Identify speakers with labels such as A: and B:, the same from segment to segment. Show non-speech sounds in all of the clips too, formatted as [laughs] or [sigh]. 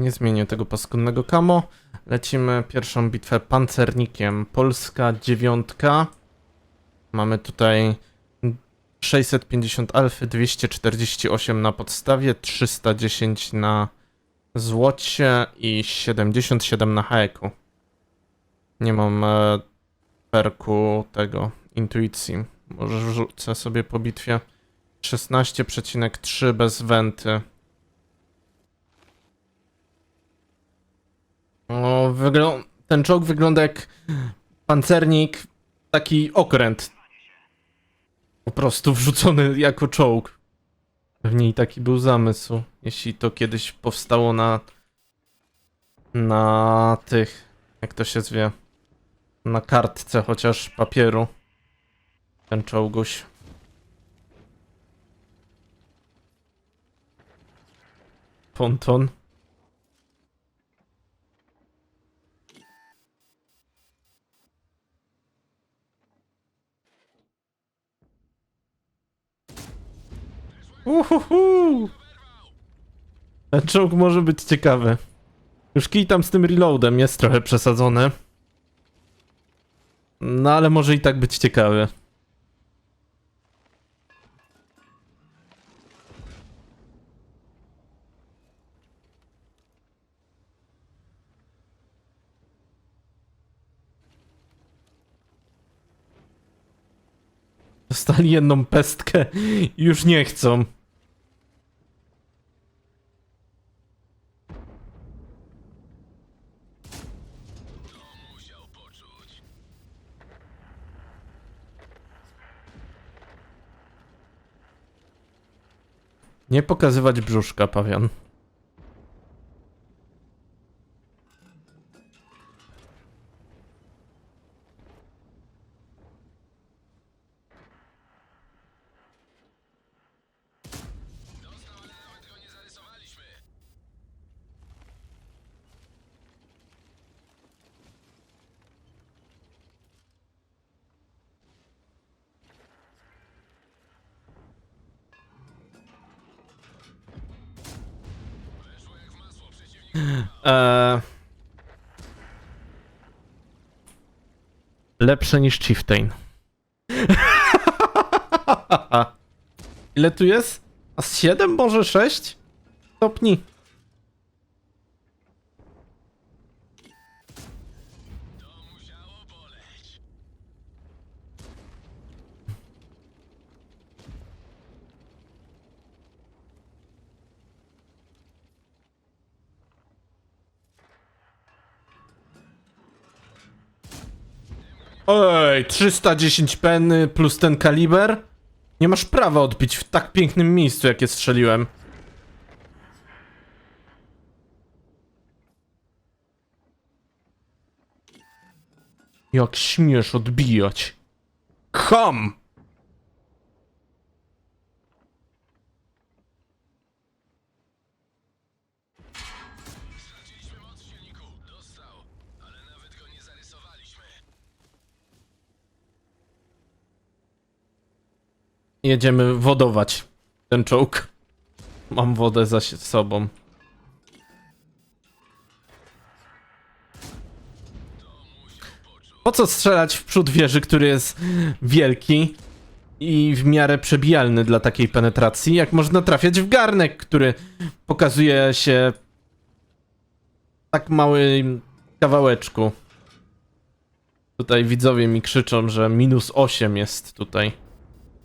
A: Nie zmienię tego paskudnego kamo. Lecimy pierwszą bitwę pancernikiem. Polska dziewiątka. Mamy tutaj 650 alfy, 248 na podstawie, 310 na złocie i 77 na haeku. Nie mam e, perku tego intuicji. Może rzucę sobie po bitwie 16,3 bez wenty. O, ten czołg wygląda jak pancernik, taki okręt. Po prostu wrzucony jako czołg. Pewnie i taki był zamysł, jeśli to kiedyś powstało na na tych, jak to się zwie, na kartce chociaż papieru. Ten czołguś. Ponton. Uhuhu! Ten czołg może być ciekawy. Już kij tam z tym reloadem jest trochę przesadzony. No ale może i tak być ciekawy. Dostali jedną pestkę i już nie chcą. Nie pokazywać brzuszka, pawian. Eee... Lepsze niż Chieftain. [laughs] Ile tu jest? A z 7 może 6? Stopni. Ej, 310 penny plus ten kaliber? Nie masz prawa odbić w tak pięknym miejscu, jakie strzeliłem. Jak śmiesz odbijać? Ham! Jedziemy wodować ten czołg. Mam wodę za sobą. Po co strzelać w przód wieży, który jest wielki i w miarę przebijalny dla takiej penetracji, jak można trafiać w garnek, który pokazuje się w tak małym kawałeczku. Tutaj widzowie mi krzyczą, że minus 8 jest tutaj.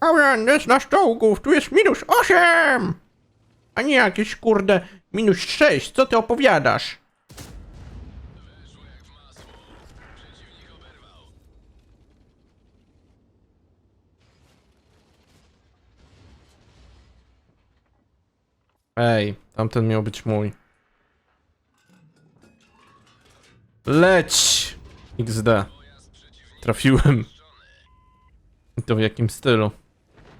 B: Alan, jest nasz czołgów, tu jest minus 8! A nie jakieś kurde minus 6, co ty opowiadasz?
A: Ej, tamten miał być mój. Leć! XD. Trafiłem. I to w jakim stylu?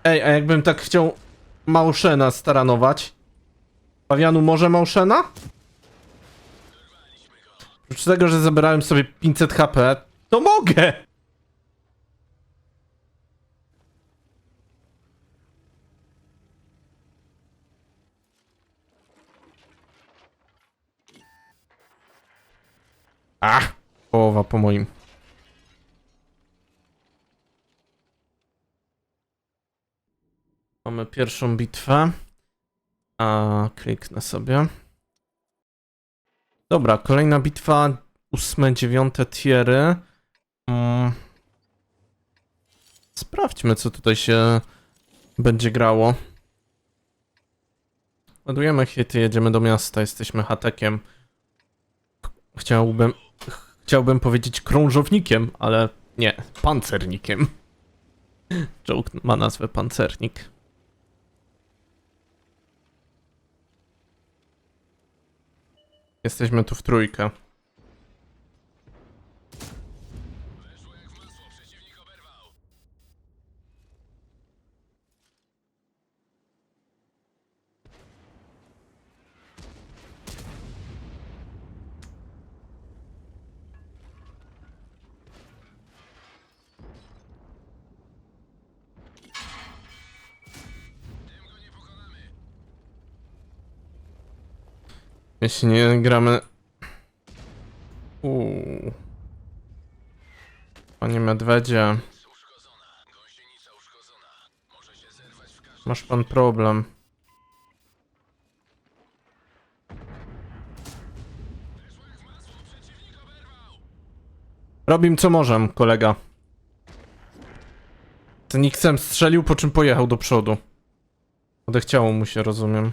A: Ej, a jakbym tak chciał Małszena staranować? Pawianu może Małszena? Oprócz tego, że zabrałem sobie 500 HP, to mogę! A! Połowa po moim. Pierwszą bitwę. A kliknę sobie. Dobra, kolejna bitwa. Ósme, dziewiąte tiery. Mm. Sprawdźmy, co tutaj się będzie grało. Ładujemy hity, jedziemy do miasta, jesteśmy hatekiem. Chciałbym, chciałbym powiedzieć krążownikiem, ale nie, pancernikiem. [laughs] Czołg ma nazwę pancernik. Jesteśmy tu w trójkę. Jeśli nie gramy... Uuu. Panie Medwedzie. Masz pan problem. Robim co możem, kolega. Ten Nixem strzelił, po czym pojechał do przodu. Odechciało mu się, rozumiem.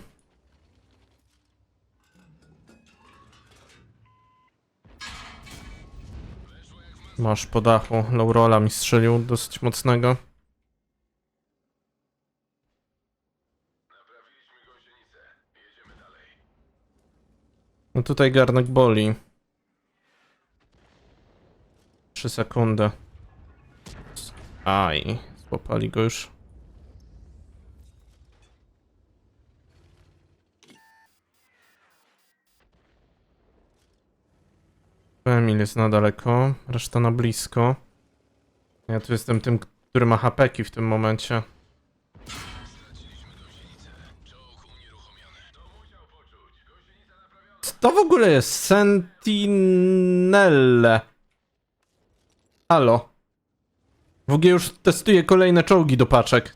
A: Masz po dachu. Laurola mi strzelił dosyć mocnego. No tutaj garnek boli. 3 sekundy. Aj, złapali go już. Emil jest na daleko, reszta na blisko. Ja tu jestem tym, który ma hapeki w tym momencie. Co to w ogóle jest? Sentinelle. Halo. WG już testuje kolejne czołgi do paczek.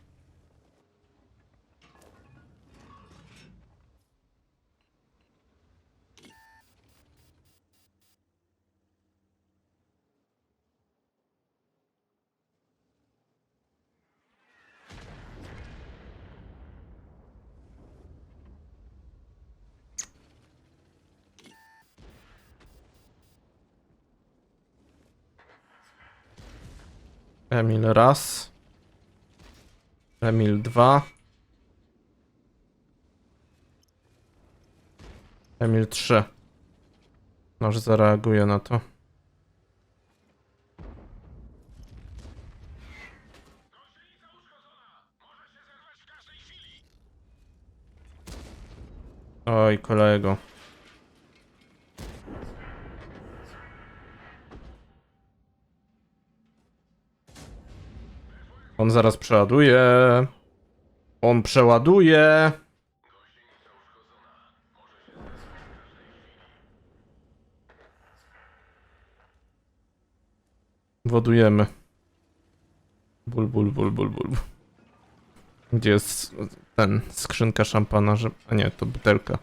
A: Emil raz. Emil dwa. Emil trzy. Może zareaguje na to. Oj, kolego. On zaraz przeładuje. On przeładuje. Wodujemy. Ból, ból, ból, ból, ból. Gdzie jest ten, skrzynka szampana, że... A nie, to butelka.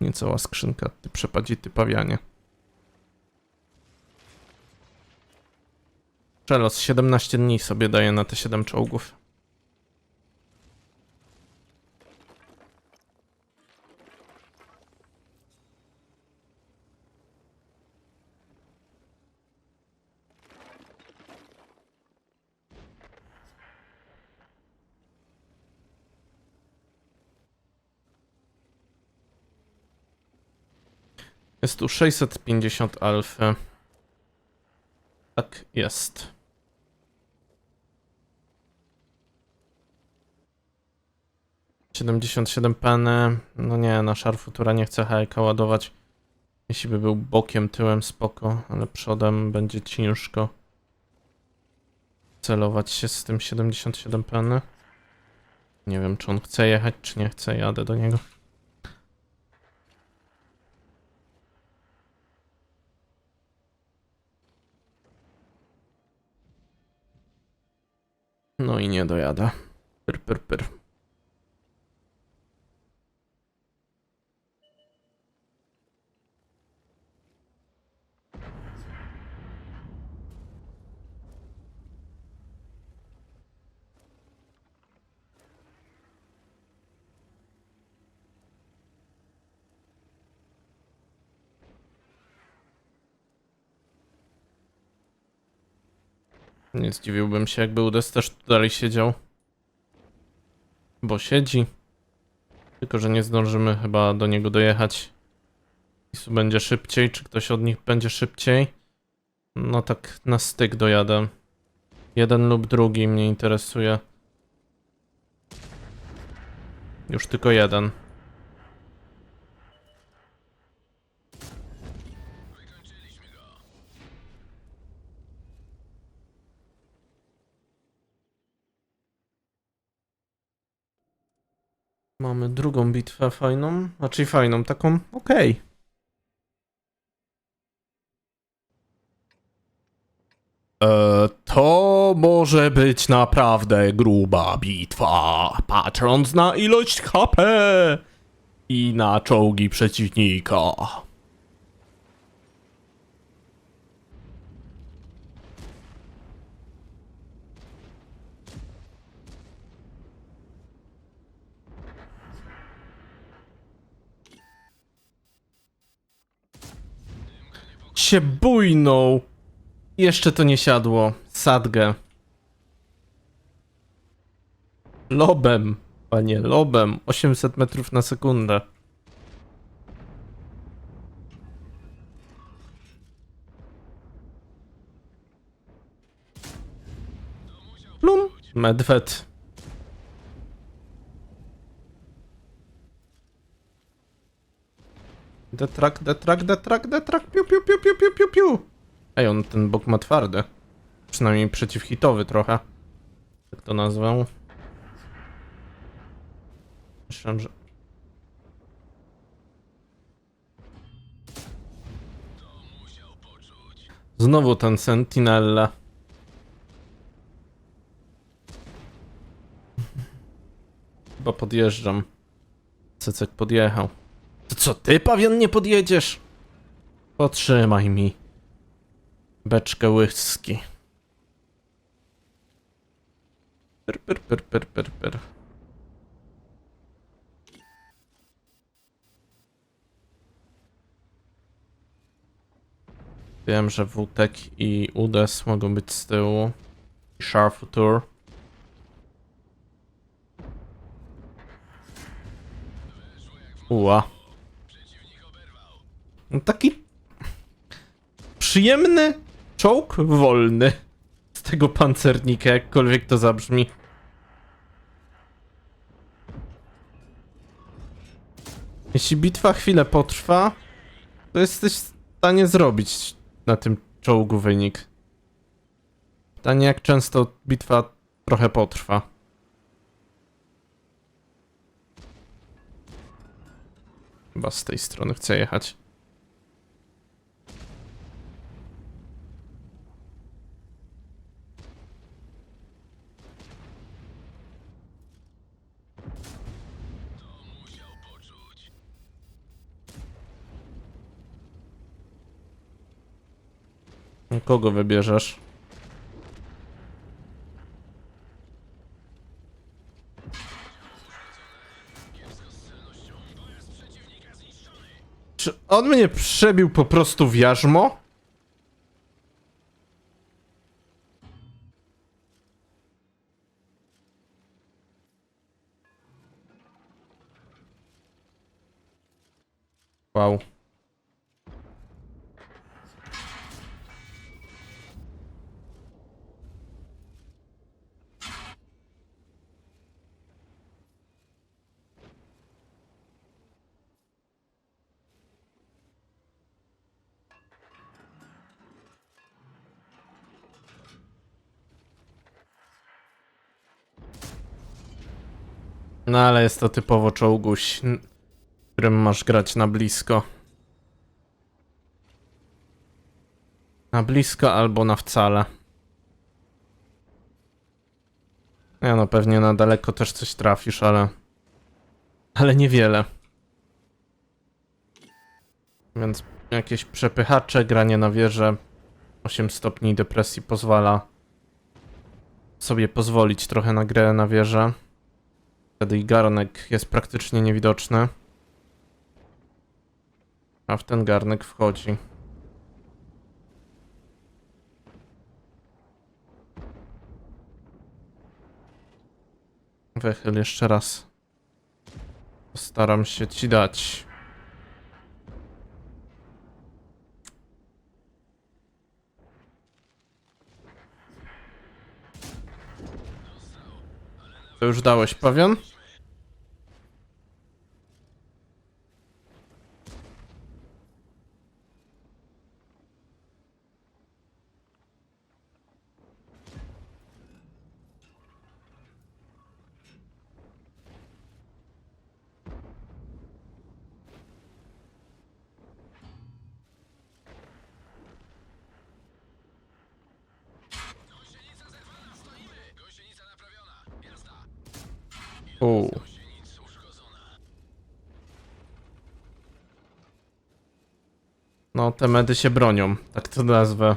A: Nie cała skrzynka, ty przepadzi, ty pawianie. Czelos 17 dni sobie daje na te 7 czołgów. Jest tu 650 alfy. Tak jest. Siedemdziesiąt siedem peny. No nie, nasza futura nie chce HK ładować. Jeśli by był bokiem, tyłem spoko, ale przodem będzie ciężko celować się z tym 77 peny. Nie wiem, czy on chce jechać, czy nie chce. Jadę do niego. I nie dojadę. Pyr, pyr, pyr. Nie zdziwiłbym się, jakby Udes też tu dalej siedział. Bo siedzi. Tylko, że nie zdążymy chyba do niego dojechać. Isu będzie szybciej, czy ktoś od nich będzie szybciej? No tak na styk dojadę. Jeden lub drugi mnie interesuje. Już tylko jeden. Mamy drugą bitwę fajną, znaczy fajną, taką okej. E, to może być naprawdę gruba bitwa, patrząc na ilość HP i na czołgi przeciwnika. Się bujnął. Jeszcze to nie siadło. Sadgę. Lobem, panie, lobem. 800 metrów na sekundę. Plum. Medwed. Detrak, detrak, detrak, detrak, piu, piu, piu, piu, piu, piu, piu. Ej, on ten bok ma twardy. Przynajmniej przeciwhitowy trochę. Jak to nazwę? Myślałem, że... Znowu ten Sentinella. Chyba podjeżdżam. Cecek podjechał. To co, ty pawian nie podjedziesz? Potrzymaj mi. Beczkę whisky. Pyr, pyr, pyr, pyr, pyr, pyr. Wiem, że Wutek i Udes mogą być z tyłu. I Sharfutur. Ua. No taki przyjemny czołg wolny z tego pancernika, jakkolwiek to zabrzmi. Jeśli bitwa chwilę potrwa, to jesteś w stanie zrobić na tym czołgu wynik. Pytanie, jak często bitwa trochę potrwa. Chyba z tej strony chcę jechać. Kogo wybierzesz? Czy on mnie przebił po prostu w jarzmo? Wow. No ale jest to typowo czołguś, którym masz grać na blisko. Na blisko albo na wcale. Ja no, pewnie na daleko też coś trafisz, ale... Ale niewiele. Więc jakieś przepychacze, granie na wieżę. 8 stopni depresji pozwala sobie pozwolić trochę na grę na wieżę. Wtedy i garnek jest praktycznie niewidoczny. A w ten garnek wchodzi. Wychyl jeszcze raz. Postaram się ci dać. To już dałeś pawian? Uuu. No, te medy się bronią, tak to nazwę.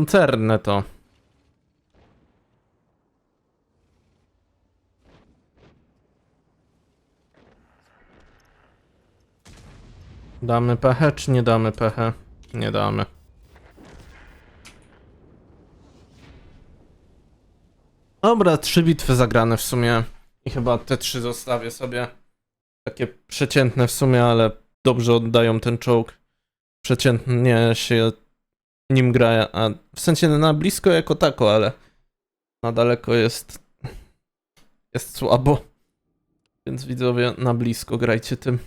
A: Koncerne to. Damy pechę, czy nie damy pechę? Nie damy. Dobra, trzy bitwy zagrane w sumie. I chyba te trzy zostawię sobie. Takie przeciętne w sumie, ale dobrze oddają ten czołg. Przeciętnie się nim gra, a w sensie na blisko jako tako, ale na daleko jest jest słabo. Więc widzowie, na blisko grajcie tym.